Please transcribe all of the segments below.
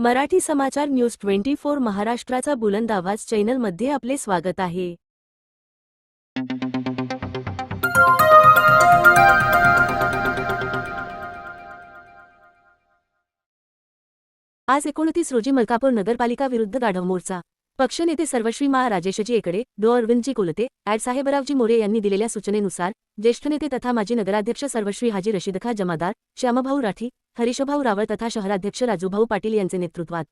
मराठी समाचार news twenty four महाराष्ट्राचा बुलंद आवाज चॅनलमध्ये आपले स्वागत आहे. आज एकोणतीस रोजी मलकापूर नगरपालिका विरुद्ध गाढव मोर्चा. पक्षनेते सर्वश्री मा राजेशजी एकडे डो. अरविंदजी कोलते ॲड. साहेबरावजी मोरे यांनी दिलेल्या सूचनेनुसार ज्येष्ठ नेते तथा माजी नगराध्यक्ष सर्वश्री हाजी रशीदखा जमादार श्यामभाऊ राठी हरीशभाऊ रावळ तथा शहराध्यक्ष राजूभाऊ पाटील यांचे नेतृत्वात.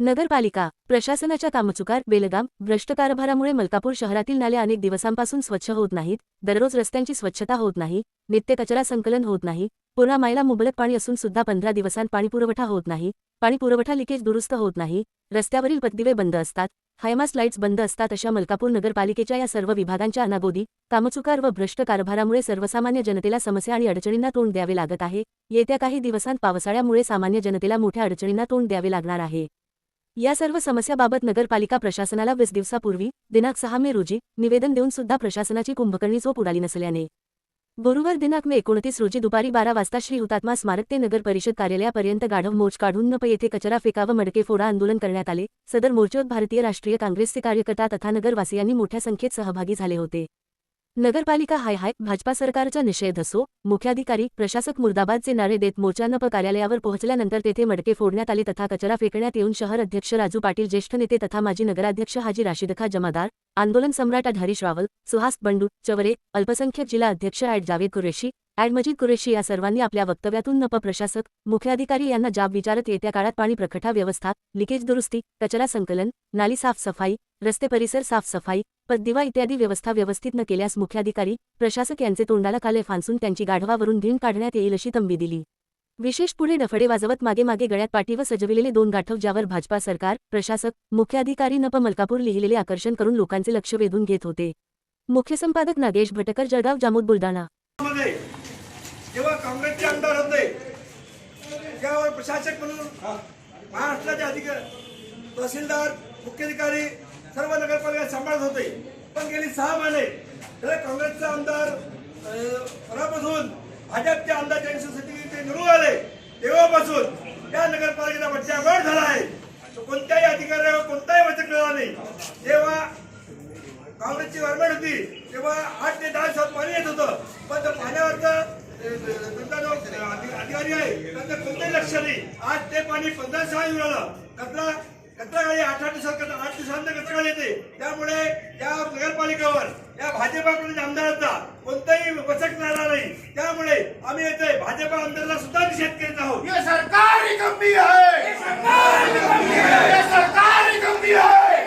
नगरपालिका प्रशासनाच्या कामचुकार बेलगाम भ्रष्ट कारभारामुळे मलकापूर शहरातील नाल्या अनेक दिवसांपासून स्वच्छ होत नाहीत दररोज रस्त्यांची स्वच्छता होत नाही नित्य कचरा संकलन होत नाही पुन्हा मायला मुबलक पाणी असून सुद्धा पंधरा दिवसांत पाणीपुरवठा होत नाही पाणी पुरवठा लिकेज दुरुस्त होत नाही रस्त्यावरील पत्दिवे बंद असतात हायमास लाईट्स बंद असतात अशा मलकापूर नगरपालिकेच्या या सर्व विभागांच्या अनागोदी कामचुकार व भ्रष्ट कारभारामुळे सर्वसामान्य जनतेला समस्या आणि अडचणींना तोंड द्यावे लागत आहे. येत्या काही दिवसांत पावसाळ्यामुळे सामान्य जनतेला मोठ्या अडचणींना तोंड द्यावे लागणार आहे. या सर्व समस्याबाबत नगरपालिका प्रशासनाला वीस दिवसापूर्वी दिनांक सहा मे रोजी निवेदन देऊन सुद्धा प्रशासनाची कुंभकर्णी झोप उडाली नसल्याने गुरुवार दिनांक मे एकोणतीस रोजी दुपारी बारा वाजता श्री हुतात्मा स्मारक ते नगर परिषद कार्यालयापर्यंत गाढव मोर्च काढून नप येथे कचरा फेका व मडके फोडा आंदोलन करण्यात आले. सदर मोर्चेत भारतीय राष्ट्रीय काँग्रेसचे कार्यकर्ता तथा नगरवासियांनी मोठ्या संख्येत सहभागी झाले होते. नगरपालिका हाय हाय भाजपा सरकारचा निषेध असो मुख्याधिकारी प्रशासक मुर्दाबादचे नारे देत मोर्चानप कार्यालयावर पोहोचल्यानंतर तेथे मडके फोडण्यात आले तथा कचरा फेकण्यात येऊन शहर अध्यक्ष राजू पाटील ज्येष्ठ नेते तथा माजी नगराध्यक्ष हाजी राशिदखा जमादार आंदोलन सम्राट हरीश रावल सुहास बंडू चवरे अल्पसंख्यक जिल्हा अध्यक्ष ॲड जावेद कुरेशी ॲड मजीद कुरेशी या सर्वांनी आपल्या वक्तव्यातून नप प्रशासक मुख्याधिकारी यांना जाब विचारत येत्या काळात पाणी प्रखठा व्यवस्था लिकेज दुरुस्ती कचरा संकलन नाली साफसफाई रस्ते परिसर साफसफाई पद्दिवा इत्यादी व्यवस्था व्यवस्थित न केल्यास मुख्याधिकारी प्रशासक यांचे तोंडाला काले फांसून त्यांची गाढवावरून ढीण काढण्यात येईल अशी तंबी दिली. विशेष पुढे डफडे वाजवत मागे मागे गळ्यात पाठी व सजविलेले दोन गाठव ज्यावर भाजपा सरकार प्रशासक मुख्याधिकारी नप मलकापूर लिहिलेले आकर्षण करून लोकांचे लक्ष वेधून घेत होते. मुख्य संपादक नागेश भटकर जळगाव जामोद बुलढाणा. मध्ये जेव्हा काँग्रेसचे आमदार होते त्यावर प्रशासक म्हणून महाराष्ट्राचे अधिकारी तहसीलदार मुख्याधिकारी सर्व नगरपालिका सांभाळत होते. पण गेली सहा महिने तर काँग्रेसचा आमदार अं, भाजपच्या होऊन भाजपचे आमदार त्यांच्यासाठी ते निवडून आले. तेव्हापासून या नगरपालिकेचा बच्चागड झाला आहे. तो कोणत्याही अधिकाऱ्यावर कोणताही वचक मिळाला नाही. जेव्हा काँग्रेसची गव्हर्नमेंट होती तेव्हा आठ ते दहा दिवसात पाणी येत होतं. पण त्या पाण्यावरचा अ, जो अधिकारी आहे त्यांचं कोणतंही लक्ष नाही. आज ते पाणी पंधरा सहा येऊन आलं. कचरा गाडी आठ आठ दिवसात कचरा- आठ दिवसांना कचरा गाडी येते. त्यामुळे या नगरपालिकेवर या भाजपाकडून आमदारांचा कोणताही वचक मिळाला नाही. त्यामुळे आम्ही येते भाजपा आमदाराला सुद्धा निषेध करीत आहोत. ये सरकारी कमी है ये सरकारी कमी है